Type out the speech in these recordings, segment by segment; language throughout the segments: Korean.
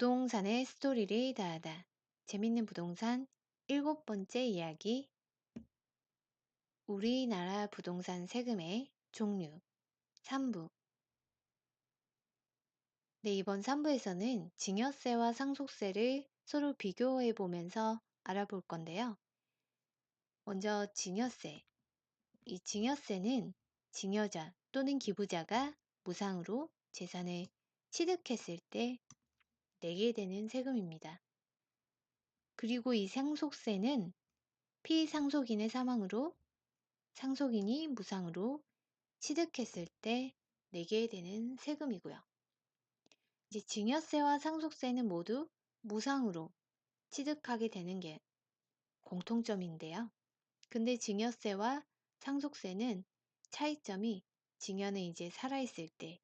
부동산의 스토리를 다하다. 재밌는 부동산 일곱 번째 이야기. 우리나라 부동산 세금의 종류 3부. 네, 이번 3부에서는 증여세와 상속세를 서로 비교해 보면서 알아볼 건데요. 먼저 증여세. 이 증여세는 증여자 또는 기부자가 무상으로 재산을 취득했을 때 내게 되는 세금입니다. 그리고 이 상속세는 피상속인의 사망으로 상속인이 무상으로 취득했을 때 내게 되는 세금이고요. 이제 증여세와 상속세는 모두 무상으로 취득하게 되는 게 공통점인데요. 근데 증여세와 상속세는 차이점이 증여는 이제 살아있을 때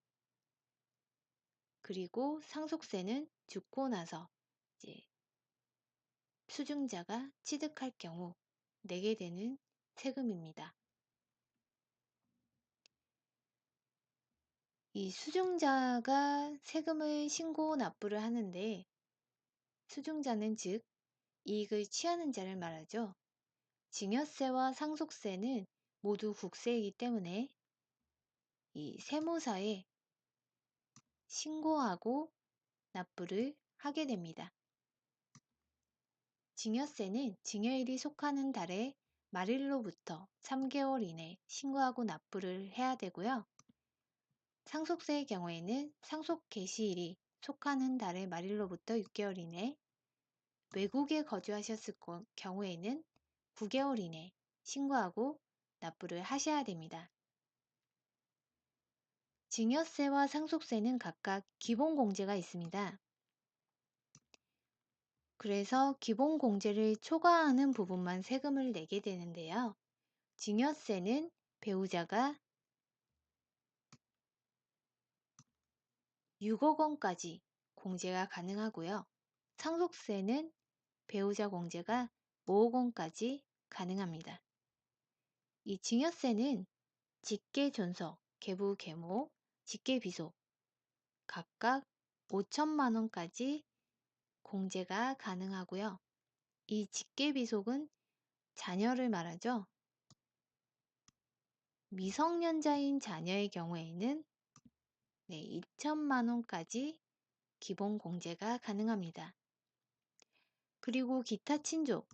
그리고 상속세는 죽고 나서 이제 수증자가 취득할 경우 내게 되는 세금입니다. 이 수증자가 세금을 신고 납부를 하는데 수증자는 즉 이익을 취하는 자를 말하죠. 증여세와 상속세는 모두 국세이기 때문에 이 세무사에 신고하고 납부를 하게 됩니다. 증여세는 증여일이 속하는 달의 말일로부터 3개월 이내 신고하고 납부를 해야 되고요. 상속세의 경우에는 상속 개시일이 속하는 달의 말일로부터 6개월 이내 외국에 거주하셨을 경우에는 9개월 이내 신고하고 납부를 하셔야 됩니다. 증여세와 상속세는 각각 기본공제가 있습니다. 그래서 기본공제를 초과하는 부분만 세금을 내게 되는데요. 증여세는 배우자가 6억 원까지 공제가 가능하고요. 상속세는 배우자 공제가 5억 원까지 가능합니다. 이 증여세는 직계 존속, 계부 계모, 직계 비속 각각 5천만 원까지 공제가 가능하고요. 이 직계 비속은 자녀를 말하죠. 미성년자인 자녀의 경우에는 네, 2천만 원까지 기본 공제가 가능합니다. 그리고 기타 친족,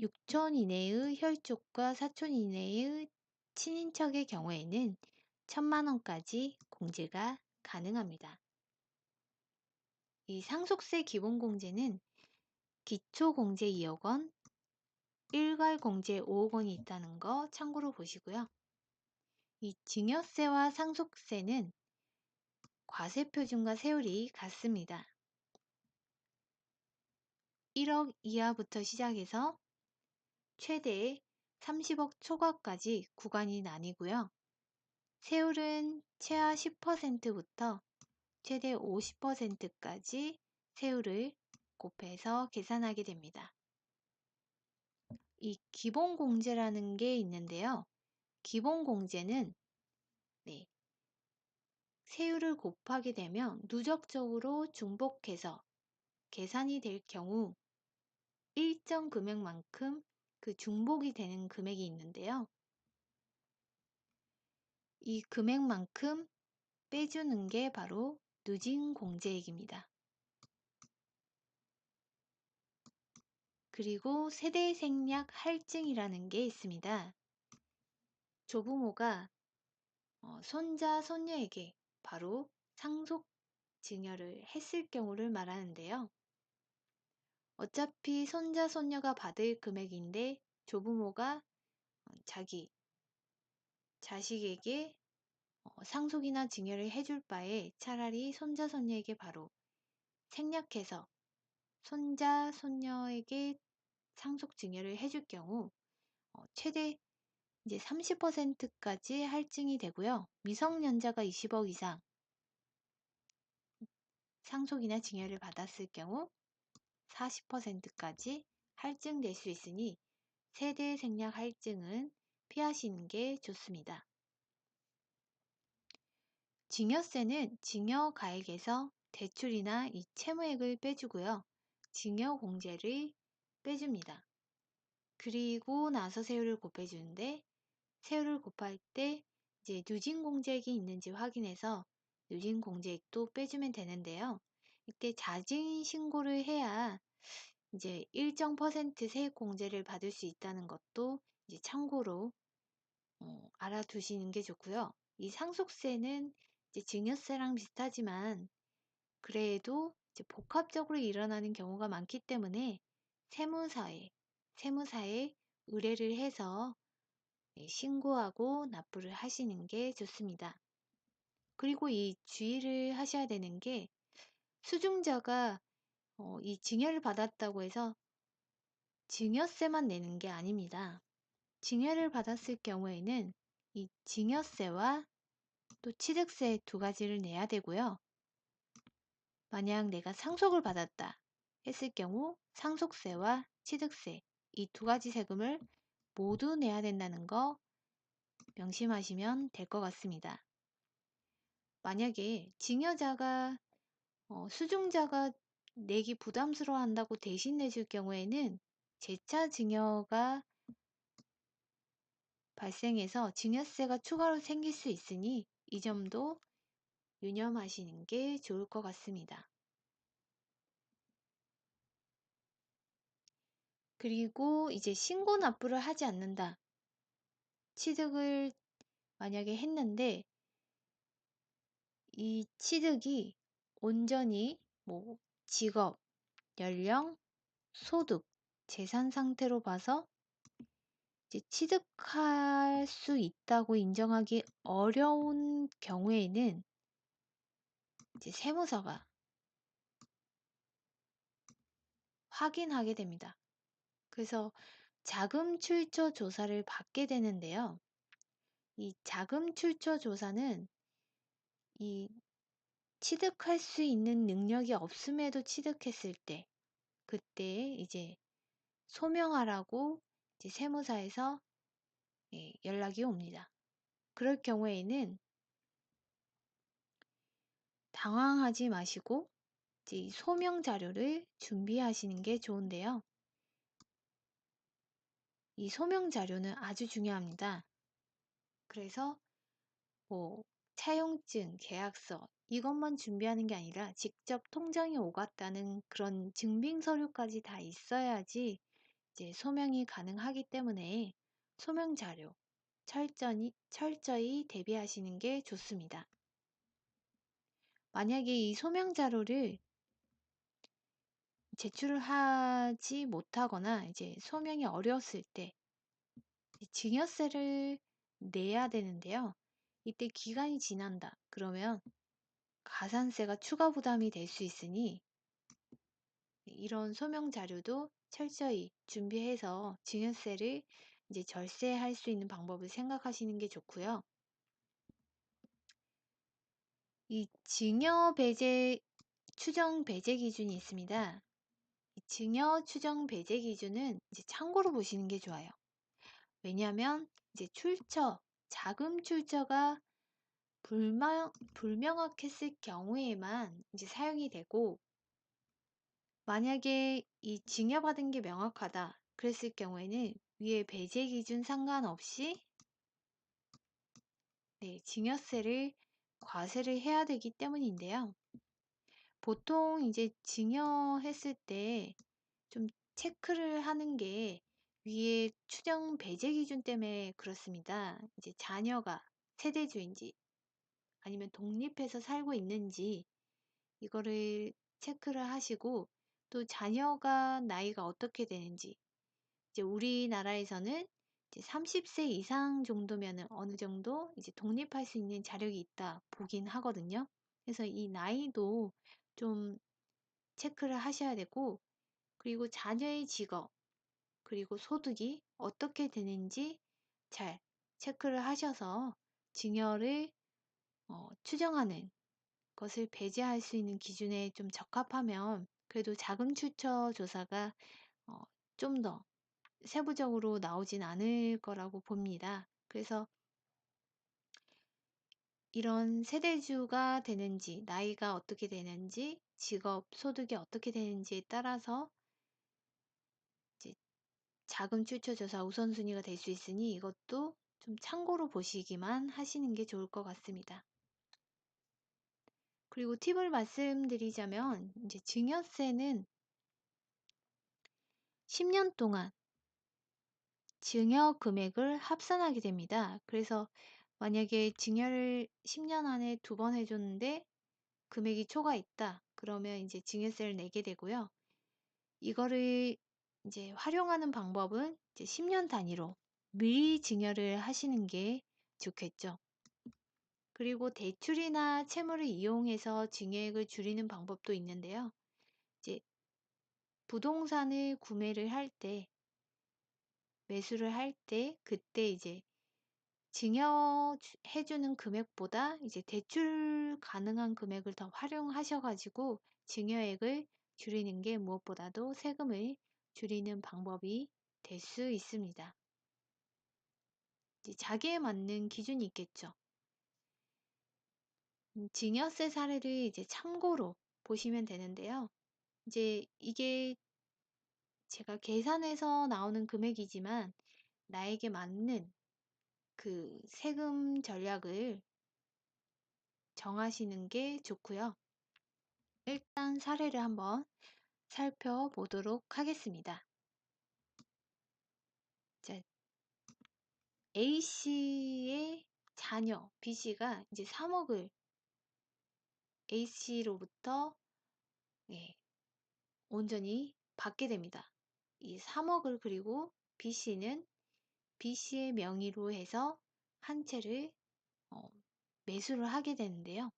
6천 이내의 혈족과 4천 이내의 친인척의 경우에는 천만 원까지 공제가 가능합니다. 이 상속세 기본공제는 기초공제 2억 원, 일괄공제 5억 원이 있다는 거 참고로 보시고요. 이 증여세와 상속세는 과세표준과 세율이 같습니다. 1억 이하부터 시작해서 최대 30억 초과까지 구간이 나뉘고요. 세율은 최하 10%부터 최대 50%까지 세율을 곱해서 계산하게 됩니다. 이 기본 공제라는 게 있는데요. 기본 공제는 네, 세율을 곱하게 되면 누적적으로 중복해서 계산이 될 경우 일정 금액만큼 그 중복이 되는 금액이 있는데요. 이 금액만큼 빼주는 게 바로 누진 공제액입니다. 그리고 세대 생략 할증이라는 게 있습니다. 조부모가 어, 손자, 손녀에게 바로 상속 증여를 했을 경우를 말하는데요. 어차피 손자, 손녀가 받을 금액인데 조부모가 자기 자식에게 어, 상속이나 증여를 해줄 바에 차라리 손자, 손녀에게 바로 생략해서 손자, 손녀에게 상속 증여를 해줄 경우 어, 최대 이제 30%까지 할증이 되고요. 미성년자가 20억 이상 상속이나 증여를 받았을 경우 40%까지 할증될 수 있으니 세대 생략 할증은 피하시는 게 좋습니다. 증여세는 증여가액에서 대출이나 이 채무액을 빼주고요. 증여공제를 빼줍니다. 그리고 나서 세율을 곱해주는데 세율을 곱할 때 이제 누진공제액이 있는지 확인해서 누진공제액도 빼주면 되는데요. 이때 자진 신고를 해야 이제 일정 퍼센트 세액 공제를 받을 수 있다는 것도 이제 참고로 어, 알아두시는 게 좋고요. 이 상속세는 이제 증여세랑 비슷하지만 그래도 이제 복합적으로 일어나는 경우가 많기 때문에 세무사에 세무사에 의뢰를 해서 예, 신고하고 납부를 하시는 게 좋습니다. 그리고 이 주의를 하셔야 되는 게 수중자가 어, 이 증여를 받았다고 해서 증여세만 내는 게 아닙니다. 증여를 받았을 경우에는 이 증여세와 또 취득세 두 가지를 내야 되고요. 만약 내가 상속을 받았다 했을 경우 상속세와 취득세 이 두 가지 세금을 모두 내야 된다는 거 명심하시면 될 것 같습니다. 만약에 증여자가 어, 수중자가 내기 부담스러워 한다고 대신 내줄 경우에는 재차 증여가 발생해서 증여세가 추가로 생길 수 있으니 이 점도 유념하시는 게 좋을 것 같습니다. 그리고 이제 신고 납부를 하지 않는다. 취득을 만약에 했는데 이 취득이 온전히 뭐 직업, 연령, 소득, 재산 상태로 봐서 이제 취득할 수 있다고 인정하기 어려운 경우에는 이제 세무서가 확인하게 됩니다. 그래서 자금 출처 조사를 받게 되는데요. 이 자금 출처 조사는 이 취득할 수 있는 능력이 없음에도 취득했을 때 그때 이제 소명하라고 이제 세무사에서 예, 연락이 옵니다. 그럴 경우에는 당황하지 마시고 이제 소명 자료를 준비하시는 게 좋은데요. 이 소명 자료는 아주 중요합니다. 그래서 뭐 차용증, 계약서 이것만 준비하는 게 아니라 직접 통장에 오갔다는 그런 증빙 서류까지 다 있어야지 이제 소명이 가능하기 때문에 소명 자료 철저히, 철저히 대비하시는 게 좋습니다. 만약에 이 소명 자료를 제출을 하지 못하거나 이제 소명이 어려웠을 때 증여세를 내야 되는데요. 이때 기간이 지난다. 그러면 가산세가 추가 부담이 될 수 있으니 이런 소명 자료도 철저히 준비해서 증여세를 이제 절세할 수 있는 방법을 생각하시는 게 좋고요. 이 증여 배제 추정 배제 기준이 있습니다. 증여 추정 배제 기준은 이제 참고로 보시는 게 좋아요. 왜냐하면 이제 출처, 자금 출처가 불명, 불명확했을 경우에만 이제 사용이 되고 만약에 이 증여받은 게 명확하다 그랬을 경우에는 위에 배제 기준 상관없이 네, 증여세를 과세를 해야 되기 때문인데요. 보통 이제 증여했을 때 좀 체크를 하는 게 위에 추정 배제 기준 때문에 그렇습니다. 이제 자녀가 세대주인지 아니면 독립해서 살고 있는지 이거를 체크를 하시고 또 자녀가 나이가 어떻게 되는지 이제 우리나라에서는 이제 30세 이상 정도면은 어느 정도 이제 독립할 수 있는 자력이 있다 보긴 하거든요. 그래서 이 나이도 좀 체크를 하셔야 되고 그리고 자녀의 직업 그리고 소득이 어떻게 되는지 잘 체크를 하셔서 증여를 어, 추정하는 것을 배제할 수 있는 기준에 좀 적합하면 그래도 자금 출처 조사가 어, 좀 더 세부적으로 나오진 않을 거라고 봅니다. 그래서 이런 세대주가 되는지, 나이가 어떻게 되는지, 직업, 소득이 어떻게 되는지에 따라서 자금 출처 조사 우선순위가 될 수 있으니 이것도 좀 참고로 보시기만 하시는 게 좋을 것 같습니다. 그리고 팁을 말씀드리자면 이제 증여세는 10년 동안 증여 금액을 합산하게 됩니다. 그래서 만약에 증여를 10년 안에 두 번 해줬는데 금액이 초과했다. 그러면 이제 증여세를 내게 되고요. 이거를 이제 활용하는 방법은 이제 10년 단위로 미리 증여를 하시는 게 좋겠죠. 그리고 대출이나 채무를 이용해서 증여액을 줄이는 방법도 있는데요. 이제 부동산을 구매를 할 때, 매수를 할 때, 그때 이제 증여해주는 금액보다 이제 대출 가능한 금액을 더 활용하셔가지고 증여액을 줄이는 게 무엇보다도 세금을 줄이는 방법이 될 수 있습니다. 자기에 맞는 기준이 있겠죠. 음, 증여세 사례를 이제 참고로 보시면 되는데요. 이제 이게 제가 계산해서 나오는 금액이지만 나에게 맞는 그 세금 전략을 정하시는 게 좋고요. 일단 사례를 한번 살펴보도록 하겠습니다. 자, A씨의 자녀 B씨가 이제 3억을 A씨로부터 예, 온전히 받게 됩니다. 이 3억을 그리고 B씨는 B씨의 명의로 해서 한 채를 어, 매수를 하게 되는데요.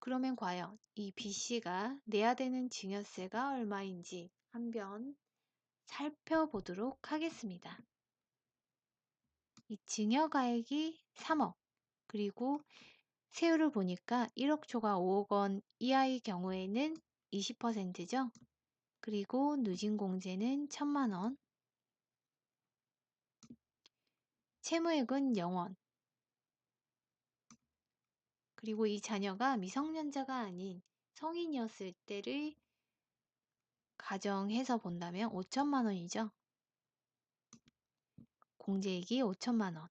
그러면 과연 이 B씨가 내야 되는 증여세가 얼마인지 한번 살펴보도록 하겠습니다. 이 증여가액이 3억 그리고 세율을 보니까 1억 초과 5억 원 이하의 경우에는 20%죠. 그리고 누진공제는 1천만 원 채무액은 0원 그리고 이 자녀가 미성년자가 아닌 성인이었을 때를 가정해서 본다면 5천만 원이죠. 공제액이 5천만 원.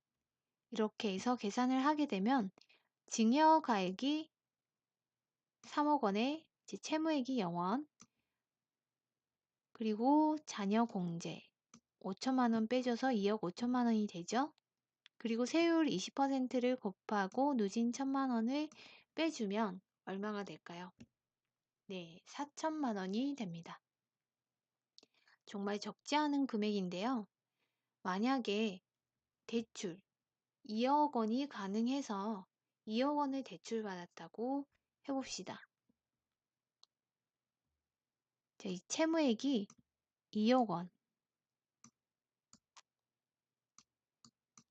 이렇게 해서 계산을 하게 되면 증여가액이 3억 원에 채무액이 0원 그리고 자녀 공제 5천만 원 빼줘서 2억 5천만 원이 되죠. 그리고 세율 20%를 곱하고 누진 1천만 원을 빼주면 얼마가 될까요? 네, 4천만 원이 됩니다. 정말 적지 않은 금액인데요. 만약에 대출 2억 원이 가능해서 2억 원을 대출받았다고 해봅시다. 자, 이 채무액이 2억 원.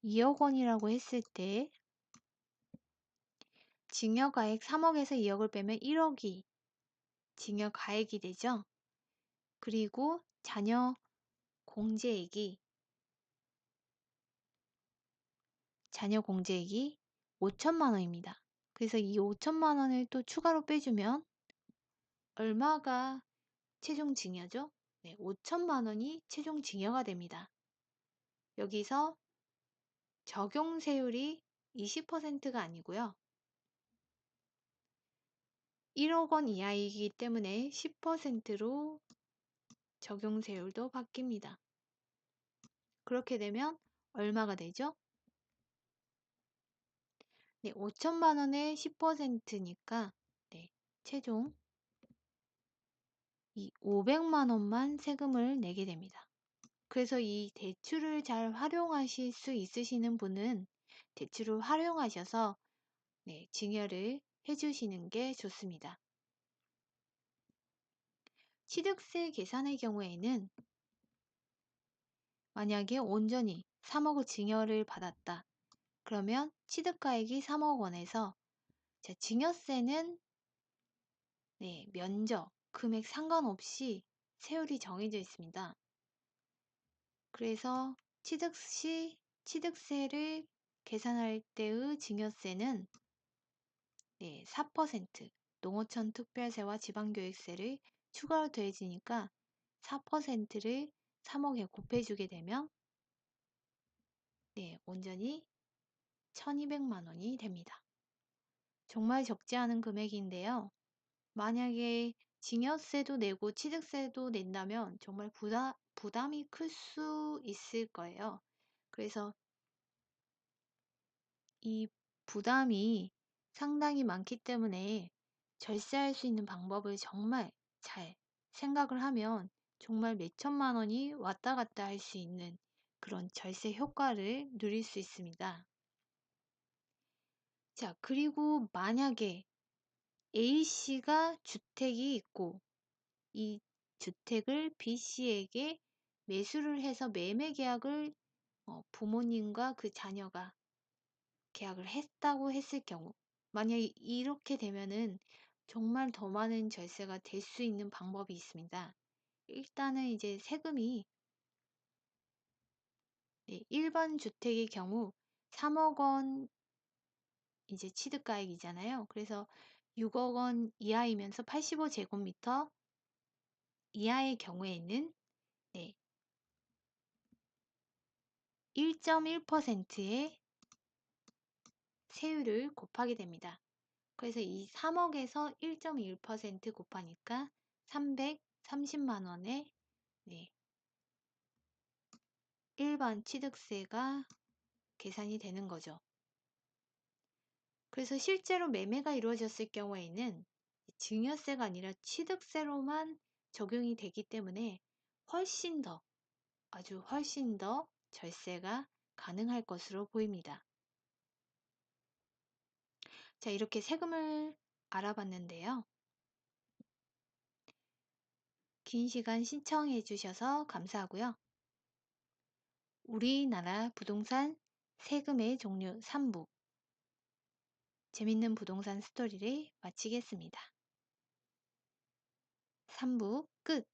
2억 원이라고 했을 때 증여가액 3억에서 2억을 빼면 1억이 증여가액이 되죠. 그리고 자녀 공제액이 자녀 공제액이 5천만 원입니다. 그래서 이 5천만 원을 또 추가로 빼주면 얼마가 최종 증여죠? 네, 5천만 원이 최종 증여가 됩니다. 여기서 적용세율이 20%가 아니고요. 1억 원 이하이기 때문에 10%로 적용세율도 바뀝니다. 그렇게 되면 얼마가 되죠? 네, 5천만 원의 10%니까 네, 최종 이 500만 원만 세금을 내게 됩니다. 그래서 이 대출을 잘 활용하실 수 있으시는 분은 대출을 활용하셔서 네, 증여를 해주시는 게 좋습니다. 취득세 계산의 경우에는 만약에 온전히 3억을 증여를 받았다. 그러면 취득가액이 3억 원에서 자, 증여세는 네, 면적, 금액 상관없이 세율이 정해져 있습니다. 그래서 취득 시 취득세를 계산할 때의 증여세는 네, 4% 농어촌 특별세와 지방교육세를 추가로 더해지니까 4%를 3억에 곱해주게 되면 네, 온전히 1200만 원이 됩니다. 정말 적지 않은 금액인데요. 만약에 증여세도 내고 취득세도 낸다면 정말 부담, 부담이 클 수 있을 거예요. 그래서 이 부담이 상당히 많기 때문에 절세할 수 있는 방법을 정말 잘 생각을 하면 정말 몇천만 원이 왔다 갔다 할 수 있는 그런 절세 효과를 누릴 수 있습니다. 자, 그리고 만약에 A씨가 주택이 있고 이 주택을 B씨에게 매수를 해서 매매 계약을 어, 부모님과 그 자녀가 계약을 했다고 했을 경우 만약에 이렇게 되면은 정말 더 많은 절세가 될 수 있는 방법이 있습니다. 일단은 이제 세금이 네, 일반 주택의 경우 3억 원 이제 취득가액이잖아요. 그래서 6억 원 이하이면서 85제곱미터 이하의 경우에는 네, 1.1%의 세율을 곱하게 됩니다. 그래서 이 3억에서 1.1% 곱하니까 330만 원의 네, 일반 취득세가 계산이 되는 거죠. 그래서 실제로 매매가 이루어졌을 경우에는 증여세가 아니라 취득세로만 적용이 되기 때문에 훨씬 더 아주 훨씬 더 절세가 가능할 것으로 보입니다. 자, 이렇게 세금을 알아봤는데요. 긴 시간 신청해 주셔서 감사하고요. 우리나라 부동산 세금의 종류 3부 재밌는 부동산 스토리를 마치겠습니다. 3부 끝